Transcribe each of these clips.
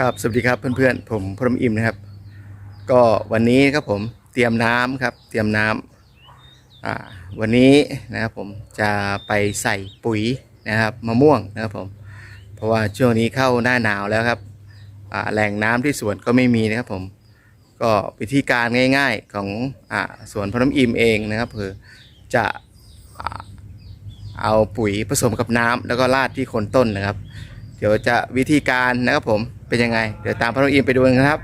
ครับสวัสดีครับเพื่อนๆผมพรมอิมนะครับ ก็วันนี้ครับผมเตรียมน้ำครับ เตรียมน้ำอ่าวันนี้นะครับผมจะไปใส่ปุ๋ยนะครับมะม่วงนะครับผมเพราะว่าช่วงนี้เข้าหน้าหนาวแล้วครับอ่าแหล่งน้ำที่สวนก็ไม่มีนะครับผมก็วิธีการง่าย ๆของอ่าสวนพรมอิมเองนะครับคือจะเอาปุ๋ยผสมกับน้ำแล้วก็ราดที่โคนต้นนะครับ เดี๋ยวจะวิธีการนะครับผม เป็นยังไง เดี๋ยวตามพน้องอิมไปดูกันครับ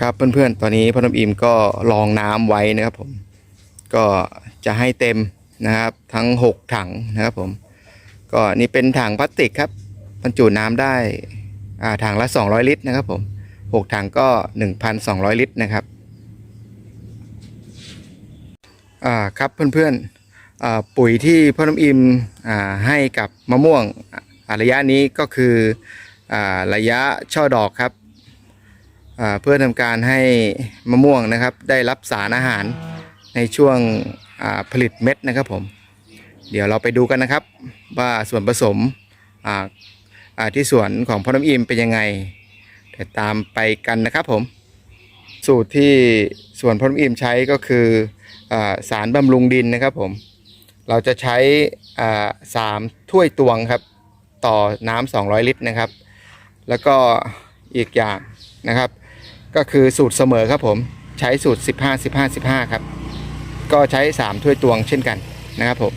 ครับเพื่อนๆ ตอนนี้พน้องอิมก็ลองน้ำไว้นะครับผม ก็จะให้เต็มนะครับ ทั้ง 6 ถังนะครับผม ก็นี่เป็นถังพลาสติกครับบรรจุน้ำได้อ่าถังละ 200 ลิตรนะครับผม 6 ถังก็ 1,200 ลิตรนะครับอ่าครับเพื่อนๆปุ๋ยที่พ่อน้ำอิมอ่าให้กับมะม่วง ระยะนี้ก็คืออระยะช่อดอกครับเพื่อทำการให้มะม่วงนะครับ ได้รับสารอาหารในช่วงผลิตเม็ดนะครับผม เดี๋ยวเราไปดูกันนะครับ ว่าส่วนผสมที่สวนของพ่อน้ำอิมเป็นยังไงเดี๋ยวตามไปกันนะครับผม สูตรที่สวนพ่อน้ำอิมใช้ก็คืออสารบำรุงดินนะครับผม เราจะใช้สามถ้วยตวงครับ ต่อน้ำ200 ลิตรนะครับ แล้วก็อีกอย่างนะครับ ก็คือสูตรเสมอครับผมใช้สูตร 15 15 15 ครับ ก็ใช้ 3 ถ้วยตวงเช่นกันนะครับผม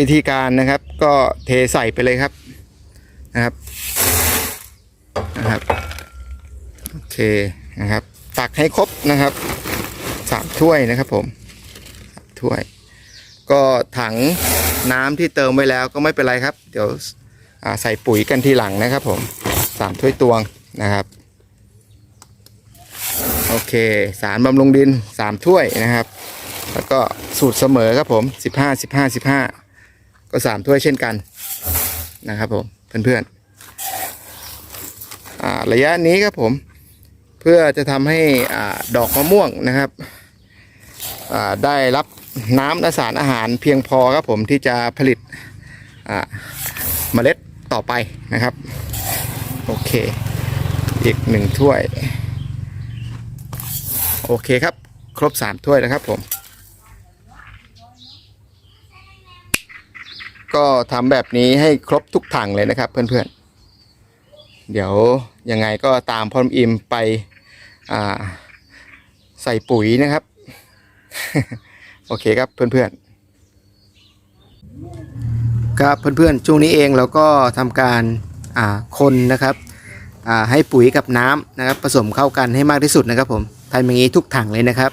วิธีการนะครับก็เทใส่ไปเลยครับนะครับนะครับโอเคนะครับ ตักให้ครบนะครับสามถ้วยนะครับผมถ้วย ก็ถัง น้ำที่เติมไว้แล้วก็ไม่เป็นไรครับ เดี๋ยวใส่ปุ๋ยกันทีหลังนะครับผมสามถ้วยตวงนะครับ โอเค สารบำรุงดินสามถ้วยนะครับ แล้วก็สูตรเสมอครับผมสิบห้าสิบห้าสิบห้าก็สามถ้วยเช่นกันนะครับผมเพื่อนๆระยะนี้ครับผมเพื่อจะทำให้อดอกมะม่วงนะครับได้รับ น้ำและสารอาหารเพียงพอครับผมที่จะผลิตเมล็ดต่อไปนะครับ โอเค อีกหนึ่งถ้วย โอเคครับ ครบสามถ้วยแล้วครับผม ก็ทำแบบนี้ให้ครบทุกถังเลยนะครับเพื่อนๆ เดี๋ยวยังไงก็ตามพ่อมอิมไปใส่ปุ๋ยนะครับ โอเคครับเพื่อนๆครับเพื่อนๆช่วงนี้เองเราก็ทำการอ่าคนนะครับอ่าให้ปุ๋ยกับน้ำนะครับผสมเข้ากันให้มากที่สุดนะครับผมทำอย่างนี้ทุกถังเลยนะครับ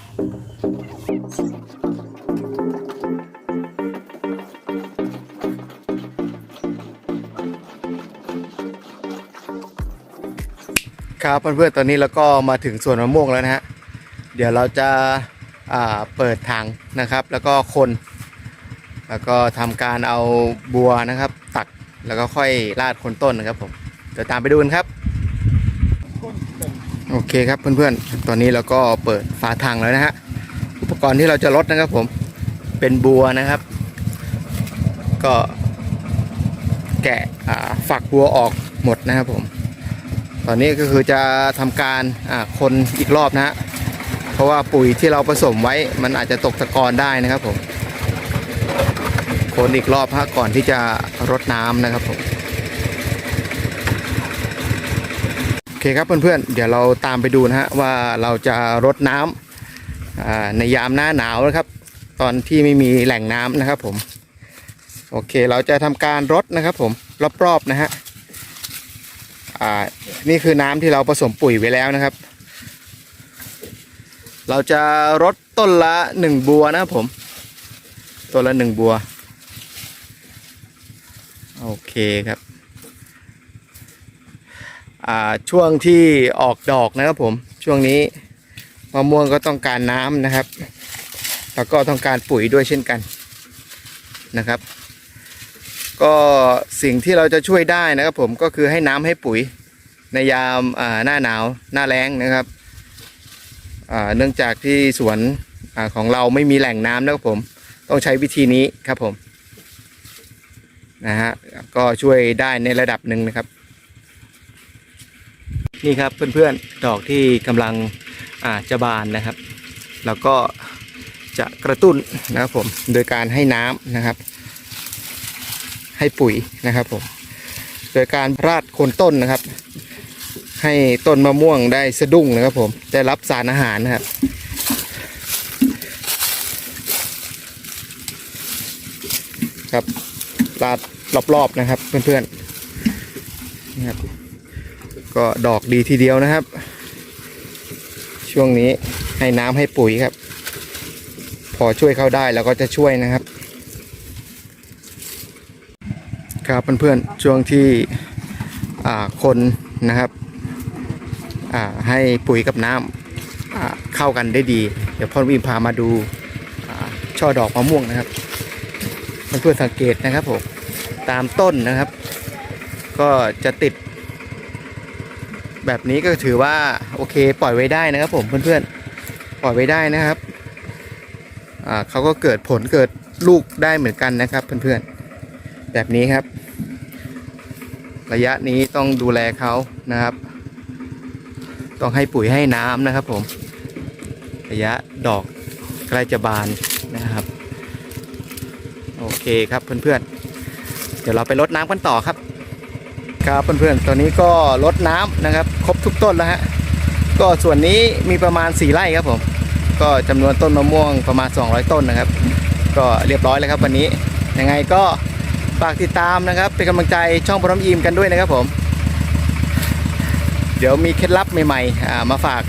ครับเพื่อนๆตอนนี้เราก็มาถึงสวนมะม่วงแล้วนะฮะเดี๋ยวเราจะ เปิดถังนะครับ แล้วก็คน แล้วก็ทำการเอาบัวนะครับ ตักแล้วก็ค่อยราดคนต้นนะครับผมเดี๋ยวตามไปดูกันครับโอเคครับเพื่อนๆ ตอนนี้เราก็เปิดฝาถังแล้วนะฮะอุปกรณ์ที่เราจะลดนะครับผมเป็นบัวนะครับ ก็แกะฝักบัวออกหมดนะครับผม ตอนนี้ก็คือจะทำการคนอีกรอบนะฮะ ราะว่าปุ๋ยที่เราผสมไว้มันอาจจะตกตะกอนได้นะครับผมคนอีกรอบฮะก่อนที่จะรดน้ำนะครับผมโอเคครับเพื่อนๆเดี๋ยวเราตามไปดูนะฮะว่าเราจะรดน้ำอ่าในยามหน้าหนาวนะครับ ตอนที่ไม่มีแหล่งน้ำนะครับผมโอเคเราจะทำการรดนะครับผมรอบๆนะฮะนี่คือน้ำที่เราผสมปุ๋ยไว้แล้วนะครับ เราจะรดต้นละหนึ่งบัวนะผม ต้นละหนึ่งบัว โอเคครับช่วงที่ออกดอกนะครับผมช่วงนี้มะม่วงก็ต้องการน้ำนะครับ แล้วก็ต้องการปุ๋ยด้วยเช่นกันนะครับ ก็สิ่งที่เราจะช่วยได้นะครับผมก็คือให้น้ำให้ปุ๋ยในยามหน้าหนาวหน้าแล้งนะครับ เนื่องจากที่สวนอของเราไม่มีแหล่งน้ำนะครับผม ต้องใช้วิธีนี้ครับผมนะฮะก็ช่วยได้ในระดับหนึ่งนะครับ นี่ครับเพื่อนๆดอกที่กำลังจะบานนะครับ แล้วก็จะกระตุ้นนะครับผมโดยการให้น้ำนะครับ ให้ปุ๋ยนะครับผมโดยการราดโคนต้นนะครับ ให้ต้นมะม่วงได้สะดุ้งนะครับผมได้รับสารอาหารนะครับครับราดรอบๆนะครับเพื่อนๆนะครับก็ดอกดีทีเดียวนะครับ ช่วงนี้ให้น้ำให้ปุ๋ยครับ พอช่วยเขาได้เราก็จะช่วยนะครับ ครับเพื่อนๆช่วงที่อ่าคนนะครับ ให้ปุ๋ยกับน้ำอ่าเข้ากันได้ดี เดี๋ยวพ่อวิมพามาดูช่อดอกมะม่วงนะครับเพื่อนๆสังเกตนะครับผมตามต้นนะครับ ก็จะติด แบบนี้ก็ถือว่าโอเคปล่อยไว้ได้นะครับผมเพื่อนๆปล่อยไว้ได้นะครับเขาก็เกิดผลเกิดลูกได้เหมือนกันนะครับเพื่อนๆแบบนี้ครับ ระยะนี้ต้องดูแลเขานะครับ ต้องให้ปุ๋ยให้น้ำนะครับ ผมระยะดอกใกล้จะบานนะครับ โอเคครับเพื่อนๆ เดี๋ยวเราไปรดน้ำกันต่อครับ ครับเพื่อนๆตอนนี้ก็รดน้ำนะครับ ครบทุกต้นแล้วฮะก็ส่วนนี้มีประมาณ 4 ไร่ครับผม ก็จำนวนต้นมะม่วงประมาณ 200 ต้นนะครับ ก็เรียบร้อยแล้วครับวันนี้ยังไงก็ฝากติดตามนะครับ เป็นกำลังใจช่องพร้อมยิมกันด้วยนะครับผม เดี๋ยวมีเคล็ดลับใหม่ๆมาฝาก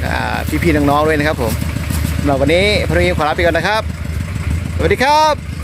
พี่ๆน้องๆด้วยนะครับผมสำหรับวันนี้พร้อมยิมขอลาไปก่อนนะครับ สวัสดีครับ